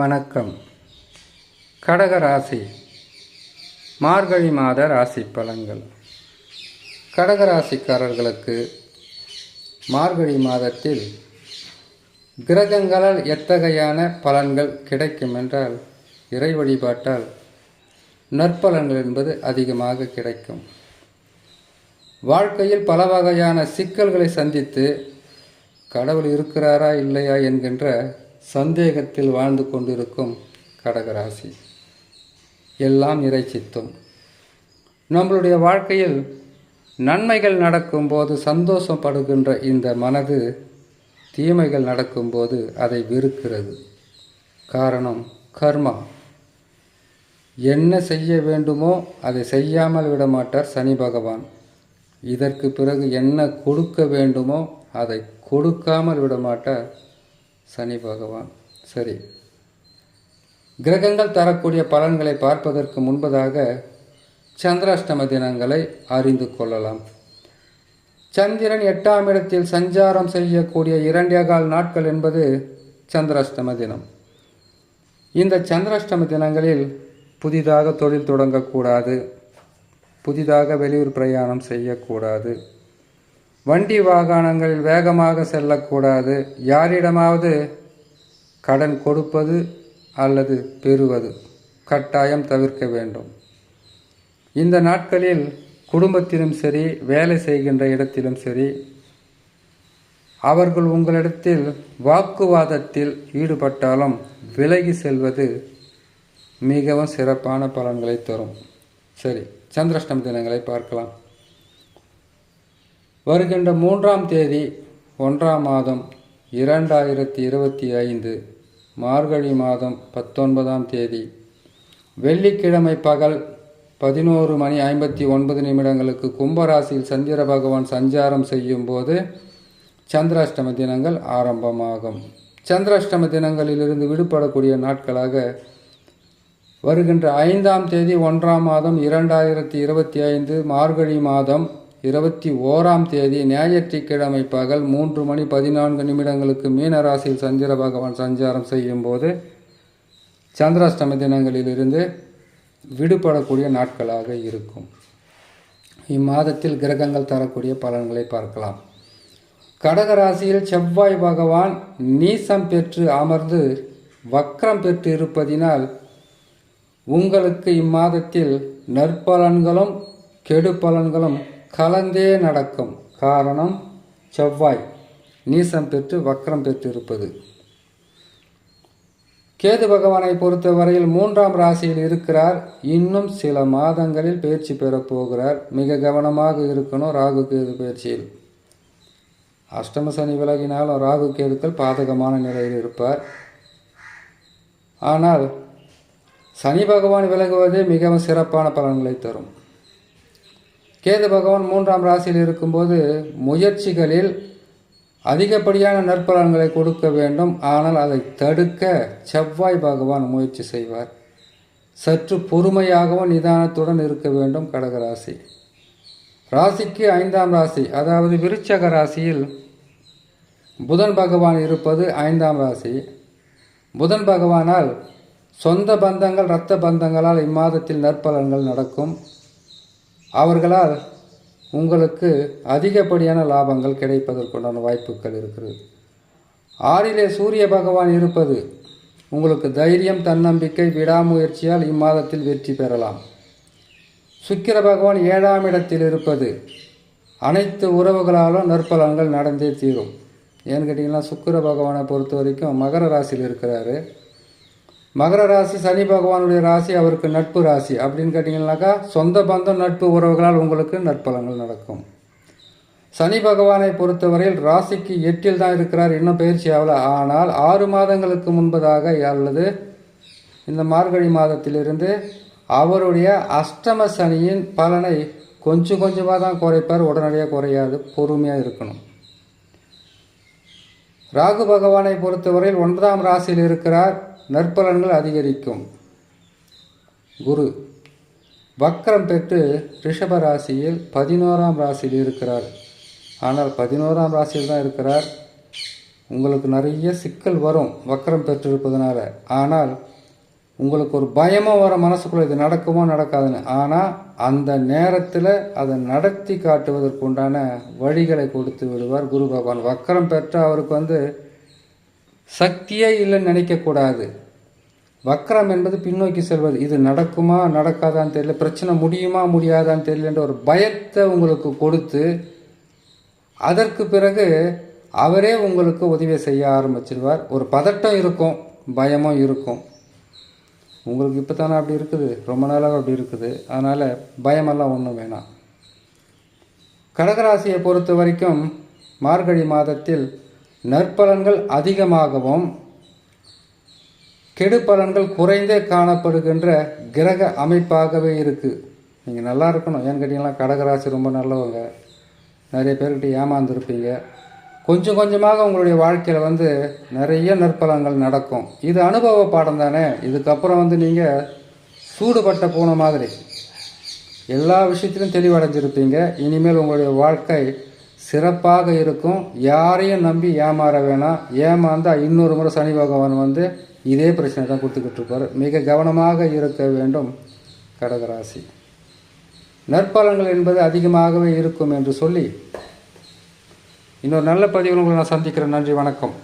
வணக்கம். கடக ராசி. மார்கழி மாத ராசி பலன்கள். கடக ராசிக்காரர்களுக்கு மார்கழி மாதத்தில் கிரகங்களால் எத்தகையான பலன்கள் கிடைக்கும் என்றால் இறை வழிபாட்டால் நற்பலன்கள் என்பது அதிகமாக கிடைக்கும். வாழ்க்கையில் பல வகையான சிக்கல்களை சந்தித்து கடவுள் இருக்கிறாரா இல்லையா என்கின்ற சந்தேகத்தில் வாழ்ந்து கொண்டிருக்கும் கடகராசி. எல்லாம் இறைச்சித்தும். நம்மளுடைய வாழ்க்கையில் நன்மைகள் நடக்கும்போது சந்தோஷப்படுகின்ற இந்த மனது தீமைகள் நடக்கும்போது அதை வெறுக்கிறது. காரணம் கர்மா என்ன செய்ய வேண்டுமோ அதை செய்யாமல் விடமாட்டார் சனி பகவான். இதற்கு பிறகு என்ன கொடுக்க வேண்டுமோ அதை கொடுக்காமல் விடமாட்டார் சனி பகவான். சரி. கிரகங்கள் தரக்கூடிய பலன்களை பார்ப்பதற்கு முன்பதாக சந்திராஷ்டம தினங்களை அறிந்து கொள்ளலாம். சந்திரன் எட்டாம் இடத்தில் சஞ்சாரம் செய்யக்கூடிய இரண்டே கால் நாட்கள் என்பது சந்திராஷ்டம தினம். இந்த சந்திராஷ்டம தினங்களில் புதிதாக தொழில் தொடங்கக்கூடாது. புதிதாக வெளியூர் பிரயாணம் செய்யக்கூடாது. வண்டி வாகனங்கள் வேகமாக செல்லக்கூடாது. யாரிடமாவது கடன் கொடுப்பது அல்லது பெறுவது கட்டாயம் தவிர்க்க வேண்டும். இந்த நாட்களில் குடும்பத்திலும் சரி வேலை செய்கின்ற இடத்திலும் சரி அவர்கள் உங்களிடத்தில் வாக்குவாதத்தில் ஈடுபட்டாலும் விலகி செல்வது மிகவும் சிறப்பான பலன்களை தரும். சரி சந்திராஷ்டம தினங்களை பார்க்கலாம். வருகின்ற மூன்றாம் தேதி ஒன்றாம் மாதம் இரண்டாயிரத்தி இருபத்தி ஐந்து மார்கழி மாதம் பத்தொன்பதாம் தேதி. வெள்ளிக்கிழமை பகல் பதினோரு மணி ஐம்பத்தி ஒன்பது நிமிடங்களுக்கு கும்பராசியில் சந்திர பகவான் சஞ்சாரம் செய்யும் போது சந்திராஷ்டம தினங்கள் ஆரம்பமாகும். சந்திராஷ்டம தினங்களிலிருந்து விடுபடக்கூடிய நாட்களாக வருகின்ற ஐந்தாம் தேதி ஒன்றாம் மாதம் இரண்டாயிரத்தி இருபத்தி ஐந்து மார்கழி மாதம் இருபத்தி ஓராம் தேதி ஞாயிற்றுக்கிழமை பகல் மூன்று மணி பதினான்கு நிமிடங்களுக்கு மீனராசியில் சந்திர பகவான் சஞ்சாரம் செய்யும் போது சந்திராஷ்டம தினங்களிலிருந்து விடுபடக்கூடிய நாட்களாக இருக்கும். இம்மாதத்தில் கிரகங்கள் தரக்கூடிய பலன்களை பார்க்கலாம். கடகராசியில் செவ்வாய் பகவான் நீசம் பெற்று அமர்ந்து வக்ரம் பெற்று இருப்பதினால் உங்களுக்கு இம்மாதத்தில் நற்பலன்களும் கெடு பலன்களும் கலந்தே நடக்கும் காரணம் செவ்வாய். நீசம் பெற்று வக்ரம் பெற்று இருப்பது கேது பகவானை பொறுத்தவரையில் மூன்றாம் ராசியில் இருக்கிறார். இன்னும் சில மாதங்களில் பயிற்சி பெறப்போகிறார் மிக கவனமாக இருக்கணும் ராகு கேது பயிற்சியில் அஷ்டம சனி விலகினாலும் ராகு கேதுக்கள் பாதகமான நிலையில் இருப்பார். ஆனால் சனி பகவான் விலகுவதே மிகவும் சிறப்பான பலன்களை தரும். கேது பகவான் மூன்றாம் ராசியில் இருக்கும்போது முயற்சிகளில் அதிகப்படியான நற்பலன்களை கொடுக்க வேண்டும். ஆனால் அதை தடுக்க செவ்வாய் பகவான் முயற்சி செய்வார். சற்று பொறுமையாகவும் நிதானத்துடன் இருக்க வேண்டும் கடகராசி. ராசிக்கு ஐந்தாம் ராசி அதாவது விருச்சக ராசியில் புதன் பகவான் இருப்பது ஐந்தாம் ராசி. புதன் பகவானால் சொந்த பந்தங்கள் இரத்த பந்தங்களால் இம்மாதத்தில் நற்பலன்கள் நடக்கும். அவர்களால் உங்களுக்கு அதிகப்படியான லாபங்கள் கிடைப்பதற்குண்டான வாய்ப்புகள் இருக்கிறது. ஆறிலே சூரிய பகவான் இருப்பது உங்களுக்கு தைரியம் தன்னம்பிக்கை விடாமுயற்சியால் இம்மாதத்தில் வெற்றி பெறலாம். சுக்கிர பகவான் ஏழாம் இடத்தில் இருப்பது அனைத்து உறவுகளாலும் நற்பலன்கள் நடந்தே தீரும். ஏன்னு கேட்டிங்கன்னா சுக்கிர பகவானை பொறுத்த வரைக்கும் மகர ராசியில் இருக்கிறாரு. மகர ராசி சனி பகவானுடைய ராசி அவருக்கு நட்பு ராசி. அப்படின்னு கேட்டிங்கன்னாக்கா சொந்த பந்தம் நட்பு உறவுகளால் உங்களுக்கு நற்பலங்கள் நடக்கும். சனி பகவானை பொறுத்தவரையில் ராசிக்கு எட்டில் தான் இருக்கிறார். இன்னும் பயிற்சி ஆகல. ஆனால் ஆறு மாதங்களுக்கு முன்பதாக அல்லது இந்த மார்கழி மாதத்திலிருந்து அவருடைய அஷ்டம சனியின் பலனை கொஞ்சம் கொஞ்சமாக தான் குறைப்பார். உடனடியாக குறையாது. பொறுமையாக இருக்கணும். ராகு பகவானை பொறுத்தவரையில் ஒன்பதாம் ராசியில் இருக்கிறார். நற்பலன்கள் அதிகரிக்கும். குரு. வக்கரம் பெற்று ரிஷப ராசியில் பதினோராம் ராசியில் இருக்கிறார். ஆனால் பதினோராம் ராசியில் தான் இருக்கிறார். உங்களுக்கு நிறைய சிக்கல் வரும் வக்கரம் பெற்றிருப்பதனால. ஆனால் உங்களுக்கு ஒரு பயமும் வர மனசுக்குள்ளே இது நடக்குமோ நடக்காதுன்னு. ஆனால் அந்த நேரத்தில் அதை நடத்தி காட்டுவதற்கு உண்டான வழிகளை கொடுத்து விடுவார் குரு பகவான். வக்கரம் பெற்ற அவருக்கு வந்து சக்தியே இல்லைன்னு நினைக்கக்கூடாது. வக்கரம் என்பது பின்னோக்கி செல்வது. இது நடக்குமா நடக்காதான்னு தெரியல. பிரச்சனை முடியுமா முடியாதான்னு தெரியலன்ற ஒரு பயத்தை உங்களுக்கு கொடுத்து அதற்கு பிறகு அவரே உங்களுக்கு உதவி செய்ய ஆரம்பிச்சிடுவார் ஒரு பதட்டம் இருக்கும் பயமும் இருக்கும். உங்களுக்கு இப்போ தானே அப்படி இருக்குது? ரொம்ப நாளாக அப்படி இருக்குது. அதனால் பயமெல்லாம் ஒன்றும் வேணாம். கடகராசியை பொறுத்த வரைக்கும் மார்கழி மாதத்தில் நற்பலன்கள் அதிகமாகவும் கெடு பலன்கள் குறைந்தே காணப்படுகின்ற கிரக அமைப்பாகவே இருக்குது நீங்கள் நல்லா இருக்கணும். ஏன்னு கேட்டிங்கன்னா கடகராசி ரொம்ப நல்லவங்க. நிறைய பேர்கிட்ட ஏமாந்துருப்பீங்க. கொஞ்சம் கொஞ்சமாக உங்களுடைய வாழ்க்கையில் வந்து நிறைய நற்பலன்கள் நடக்கும். இது அனுபவ பாடம் தானே. இதுக்கப்புறம் வந்து நீங்கள் சூடுபட்ட போன மாதிரி. எல்லா விஷயத்திலும் தெளிவடைஞ்சிருப்பீங்க. இனிமேல் உங்களுடைய வாழ்க்கை சிறப்பாக இருக்கும். யாரையும் நம்பி ஏமாற வேணாம். ஏமாந்தால் இன்னொரு முறை சனி பகவான் வந்து இதே பிரச்சனை தான் கொடுத்துக்கிட்டு இருப்பார். மிக கவனமாக இருக்க வேண்டும் கடகராசி. நற்பலன்கள் என்பது அதிகமாகவே இருக்கும் என்று சொல்லி இன்னொரு நல்ல பதிவில் உங்களை நான் சந்திக்கிறேன். நன்றி வணக்கம்.